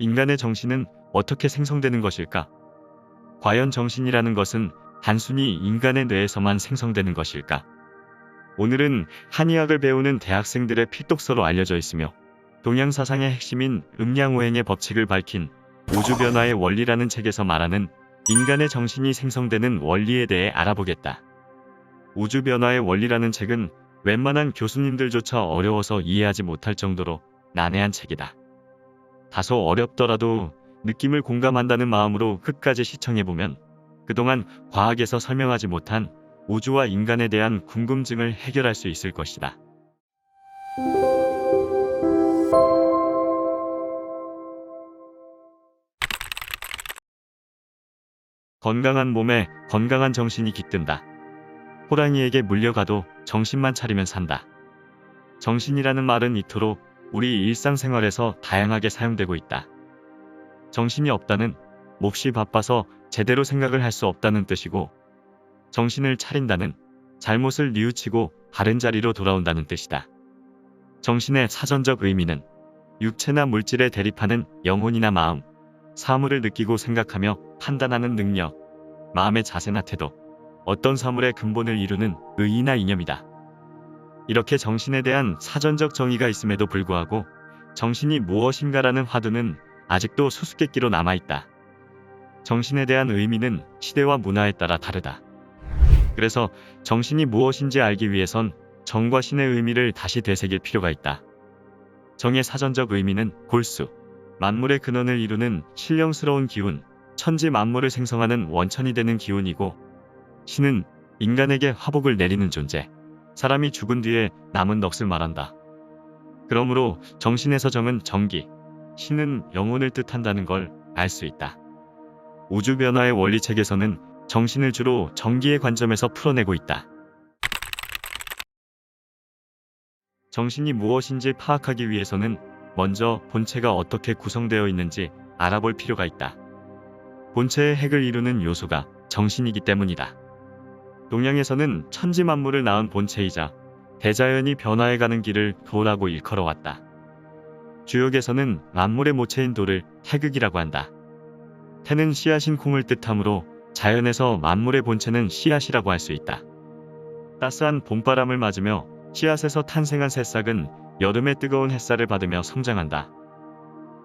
인간의 정신은 어떻게 생성되는 것일까? 과연 정신이라는 것은 단순히 인간의 뇌에서만 생성되는 것일까? 오늘은 한의학을 배우는 대학생들의 필독서로 알려져 있으며 동양 사상의 핵심인 음양오행의 법칙을 밝힌 우주변화의 원리라는 책에서 말하는 인간의 정신이 생성되는 원리에 대해 알아보겠다. 우주변화의 원리라는 책은 웬만한 교수님들조차 어려워서 이해하지 못할 정도로 난해한 책이다. 다소 어렵더라도 느낌을 공감한다는 마음으로 끝까지 시청해보면 그동안 과학에서 설명하지 못한 우주와 인간에 대한 궁금증을 해결할 수 있을 것이다. 건강한 몸에 건강한 정신이 깃든다. 호랑이에게 물려가도 정신만 차리면 산다. 정신이라는 말은 이토록 우리 일상생활에서 다양하게 사용되고 있다. 정신이 없다는 몹시 바빠서 제대로 생각을 할 수 없다는 뜻이고 정신을 차린다는 잘못을 뉘우치고 바른 자리로 돌아온다는 뜻이다. 정신의 사전적 의미는 육체나 물질에 대립하는 영혼이나 마음, 사물을 느끼고 생각하며 판단하는 능력, 마음의 자세나 태도, 어떤 사물의 근본을 이루는 의의나 이념이다. 이렇게 정신에 대한 사전적 정의가 있음에도 불구하고 정신이 무엇인가라는 화두는 아직도 수수께끼로 남아있다. 정신에 대한 의미는 시대와 문화에 따라 다르다. 그래서 정신이 무엇인지 알기 위해선 정과 신의 의미를 다시 되새길 필요가 있다. 정의 사전적 의미는 골수, 만물의 근원을 이루는 신령스러운 기운, 천지 만물을 생성하는 원천이 되는 기운이고, 신은 인간에게 화복을 내리는 존재, 사람이 죽은 뒤에 남은 넋을 말한다. 그러므로 정신에서 정은 정기, 신은 영혼을 뜻한다는 걸 알 수 있다. 우주 변화의 원리 책에서는 정신을 주로 정기의 관점에서 풀어내고 있다. 정신이 무엇인지 파악하기 위해서는 먼저 본체가 어떻게 구성되어 있는지 알아볼 필요가 있다. 본체의 핵을 이루는 요소가 정신이기 때문이다. 동양에서는 천지 만물을 낳은 본체이자 대자연이 변화해가는 길을 도라고 일컬어왔다. 주역에서는 만물의 모체인 도를 태극이라고 한다. 태는 씨앗인 콩을 뜻하므로 자연에서 만물의 본체는 씨앗이라고 할 수 있다. 따스한 봄바람을 맞으며 씨앗에서 탄생한 새싹은 여름의 뜨거운 햇살을 받으며 성장한다.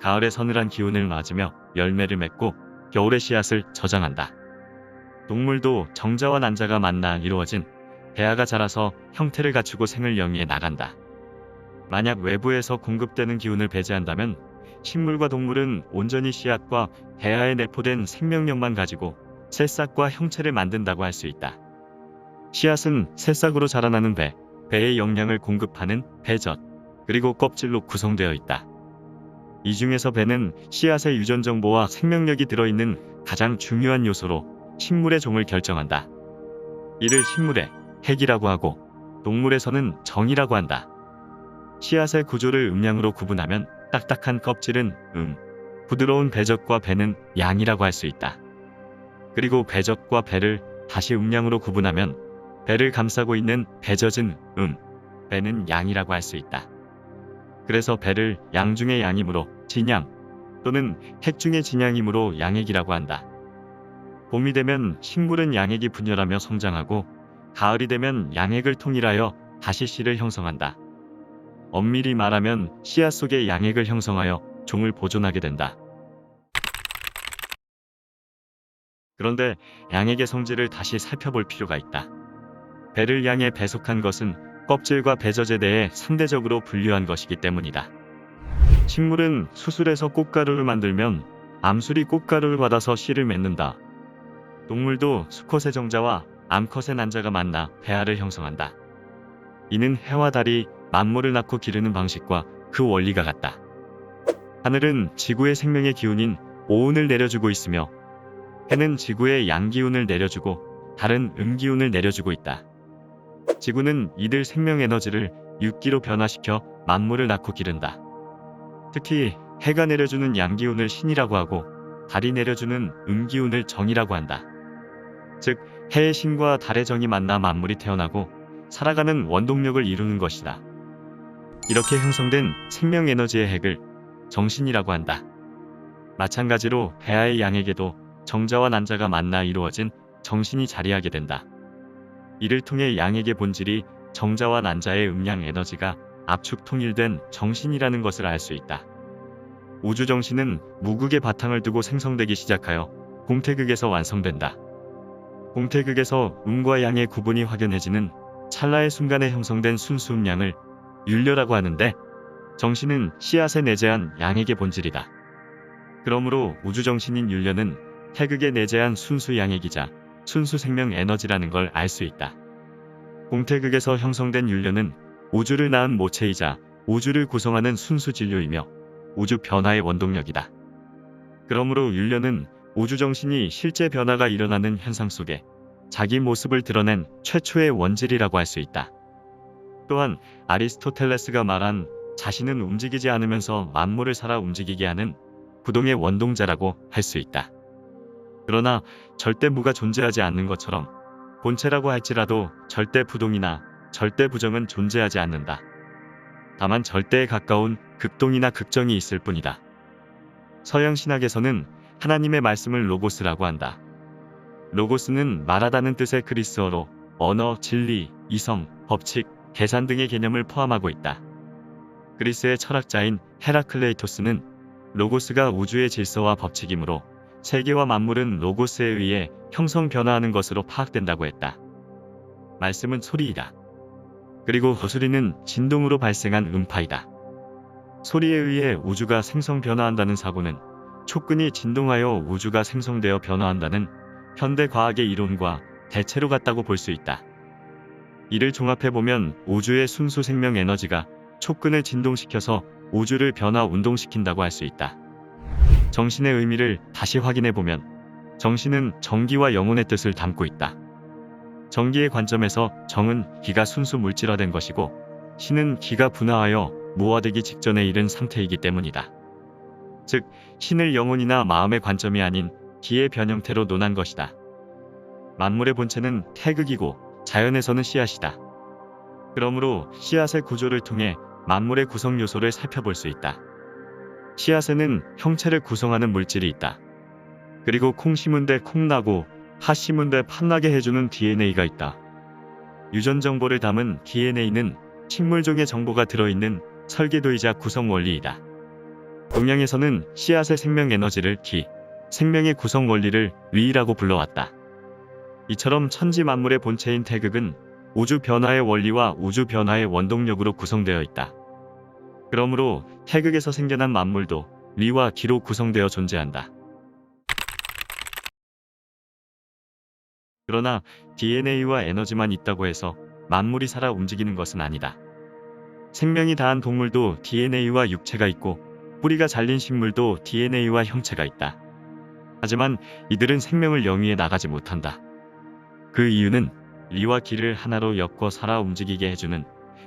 가을의 서늘한 기운을 맞으며 열매를 맺고 겨울의 씨앗을 저장한다. 동물도 정자와 난자가 만나 이루어진 배아가 자라서 형태를 갖추고 생을 영위해 나간다. 만약 외부에서 공급되는 기운을 배제한다면 식물과 동물은 온전히 씨앗과 배아에 내포된 생명력만 가지고 새싹과 형체를 만든다고 할 수 있다. 씨앗은 새싹으로 자라나는 배, 배의 영양을 공급하는 배젖, 그리고 껍질로 구성되어 있다. 이 중에서 배는 씨앗의 유전 정보와 생명력이 들어있는 가장 중요한 요소로 식물의 종을 결정한다. 이를 식물의 핵이라고 하고 동물에서는 정이라고 한다. 씨앗의 구조를 음양으로 구분하면 딱딱한 껍질은 음, 부드러운 배적과 배는 양이라고 할 수 있다. 그리고 배적과 배를 다시 음양으로 구분하면 배를 감싸고 있는 배젖은 음, 배는 양이라고 할 수 있다. 그래서 배를 양 중의 양이므로 진양 또는 핵 중의 진양이므로 양핵이라고 한다. 봄이 되면 식물은 양핵이 분열하며 성장하고 가을이 되면 양핵을 통일하여 다시 씨를 형성한다. 엄밀히 말하면 씨앗 속에 양핵을 형성하여 종을 보존하게 된다. 그런데 양핵의 성질을 다시 살펴볼 필요가 있다. 배를 양에 배속한 것은 껍질과 배젖에 대해 상대적으로 분류한 것이기 때문이다. 식물은 수술에서 꽃가루를 만들면 암술이 꽃가루를 받아서 씨를 맺는다. 동물도 수컷의 정자와 암컷의 난자가 만나 배알을 형성한다. 이는 해와 달이 만물을 낳고 기르는 방식과 그 원리가 같다. 하늘은 지구의 생명의 기운인 오운을 내려주고 있으며 해는 지구의 양기운을 내려주고 달은 음기운을 내려주고 있다. 지구는 이들 생명 에너지를 육기로 변화시켜 만물을 낳고 기른다. 특히 해가 내려주는 양기운을 신이라고 하고 달이 내려주는 음기운을 정이라고 한다. 즉 해의 신과 달의 정이 만나 만물이 태어나고 살아가는 원동력을 이루는 것이다. 이렇게 형성된 생명 에너지의 핵을 정신이라고 한다. 마찬가지로 배아의 양에게도 정자와 난자가 만나 이루어진 정신이 자리하게 된다. 이를 통해 양에게 본질이 정자와 난자의 음양 에너지가 압축 통일된 정신이라는 것을 알 수 있다. 우주 정신은 무극의 바탕을 두고 생성되기 시작하여 공태극에서 완성된다. 공태극에서 음과 양의 구분이 확연해지는 찰나의 순간에 형성된 순수 음양을 율려라고 하는데 정신은 씨앗에 내재한 양에게 본질이다. 그러므로 우주 정신인 율려는 태극에 내재한 순수 양액이자 순수 생명 에너지라는 걸 알 수 있다. 공태극에서 형성된 율려는 우주를 낳은 모체이자 우주를 구성하는 순수 진료이며 우주 변화의 원동력이다. 그러므로 율려는 우주 정신이 실제 변화가 일어나는 현상 속에 자기 모습을 드러낸 최초의 원질이라고 할 수 있다. 또한 아리스토텔레스가 말한 자신은 움직이지 않으면서 만물을 살아 움직이게 하는 부동의 원동자라고 할 수 있다. 그러나 절대 무가 존재하지 않는 것처럼 본체라고 할지라도 절대 부동이나 절대 부정은 존재하지 않는다. 다만 절대에 가까운 극동이나 극정이 있을 뿐이다. 서양 신학에서는 하나님의 말씀을 로고스라고 한다. 로고스는 말하다는 뜻의 그리스어로 언어, 진리, 이성, 법칙, 계산 등의 개념을 포함하고 있다. 그리스의 철학자인 헤라클레이토스는 로고스가 우주의 질서와 법칙이므로 세계와 만물은 로고스에 의해 형성 변화하는 것으로 파악된다고 했다. 말씀은 소리이다. 그리고 거수리는 진동으로 발생한 음파이다. 소리에 의해 우주가 생성 변화한다는 사고는 촉근이 진동하여 우주가 생성되어 변화한다는 현대 과학의 이론과 대체로 같다고 볼 수 있다. 이를 종합해보면 우주의 순수 생명 에너지가 촉근을 진동시켜서 우주를 변화 운동시킨다고 할 수 있다. 정신의 의미를 다시 확인해보면 정신은 정기와 영혼의 뜻을 담고 있다. 정기의 관점에서 정은 기가 순수 물질화된 것이고 신은 기가 분화하여 무화되기 직전에 이른 상태이기 때문이다. 즉, 신을 영혼이나 마음의 관점이 아닌 기의 변형태로 논한 것이다. 만물의 본체는 태극이고 자연에서는 씨앗이다. 그러므로 씨앗의 구조를 통해 만물의 구성 요소를 살펴볼 수 있다. 씨앗에는 형체를 구성하는 물질이 있다. 그리고 콩 심은 데 콩 나고 팥 심은 데 팥나게 해주는 DNA가 있다. 유전 정보를 담은 DNA는 식물종의 정보가 들어있는 설계도이자 구성 원리이다. 동양에서는 씨앗의 생명 에너지를 기, 생명의 구성 원리를 위라고 불러왔다. 이처럼 천지 만물의 본체인 태극은 우주 변화의 원리와 우주 변화의 원동력으로 구성되어 있다. 그러므로 태극에서 생겨난 만물도 리와 기로 구성되어 존재한다. 그러나 DNA와 에너지만 있다고 해서 만물이 살아 움직이는 것은 아니다. 생명이 다한 동물도 DNA와 육체가 있고 뿌리가 잘린 식물도 DNA와 형체가 있다. 하지만 이들은 생명을 영위해 나가지 못한다. 그 이유는 리와 기를 하나로 엮어 살아 움직이게 해주는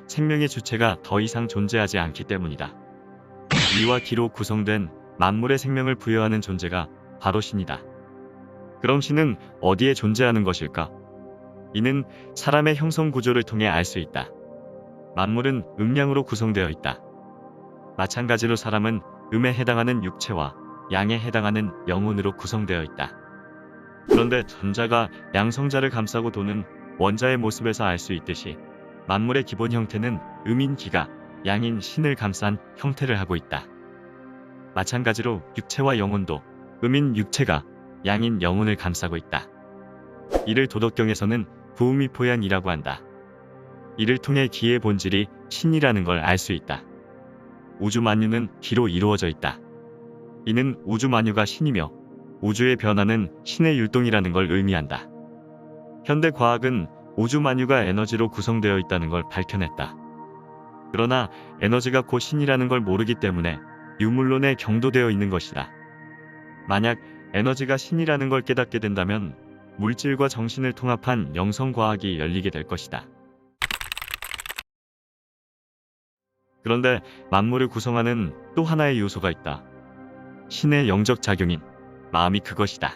생명의 주체가 더 이상 존재하지 않기 때문이다. 리와 기로 구성된 만물의 생명을 부여하는 존재가 바로 신이다. 그럼 신은 어디에 존재하는 것일까? 이는 사람의 형성 구조를 통해 알 수 있다. 만물은 음량으로 구성되어 있다. 마찬가지로 사람은 음에 해당하는 육체와 양에 해당하는 영혼으로 구성되어 있다. 그런데 전자가 양성자를 감싸고 도는 원자의 모습에서 알 수 있듯이 만물의 기본 형태는 음인 기가 양인 신을 감싼 형태를 하고 있다. 마찬가지로 육체와 영혼도 음인 육체가 양인 영혼을 감싸고 있다. 이를 도덕경에서는 부음이포얀이라고 한다. 이를 통해 기의 본질이 신이라는 걸 알 수 있다. 우주 만유는 기로 이루어져 있다. 이는 우주 만유가 신이며 우주의 변화는 신의 율동이라는 걸 의미한다. 현대 과학은 우주 만유가 에너지로 구성되어 있다는 걸 밝혀냈다. 그러나 에너지가 곧 신이라는 걸 모르기 때문에 유물론에 경도되어 있는 것이다. 만약 에너지가 신이라는 걸 깨닫게 된다면 물질과 정신을 통합한 영성과학이 열리게 될 것이다. 그런데 만물을 구성하는 또 하나의 요소가 있다. 신의 영적 작용인 마음이 그것이다.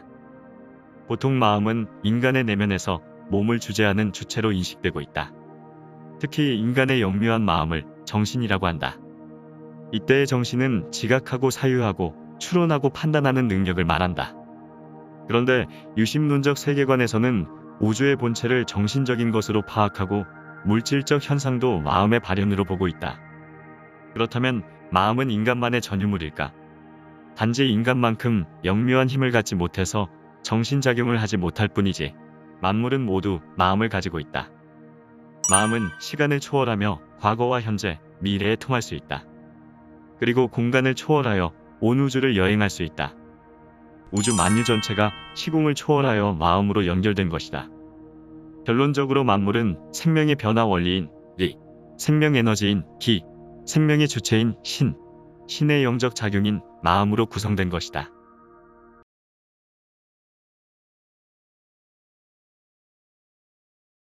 보통 마음은 인간의 내면에서 몸을 주재하는 주체로 인식되고 있다. 특히 인간의 영묘한 마음을 정신이라고 한다. 이때의 정신은 지각하고 사유하고 추론하고 판단하는 능력을 말한다. 그런데 유심론적 세계관에서는 우주의 본체를 정신적인 것으로 파악하고 물질적 현상도 마음의 발현으로 보고 있다. 그렇다면 마음은 인간만의 전유물일까? 단지 인간만큼 영묘한 힘을 갖지 못해서 정신작용을 하지 못할 뿐이지 만물은 모두 마음을 가지고 있다. 마음은 시간을 초월하며 과거와 현재, 미래에 통할 수 있다. 그리고 공간을 초월하여 온 우주를 여행할 수 있다. 우주 만유 전체가 시공을 초월하여 마음으로 연결된 것이다. 결론적으로 만물은 생명의 변화 원리인 리, 생명 에너지인 기, 생명의 주체인 신, 신의 영적 작용인 마음으로 구성된 것이다.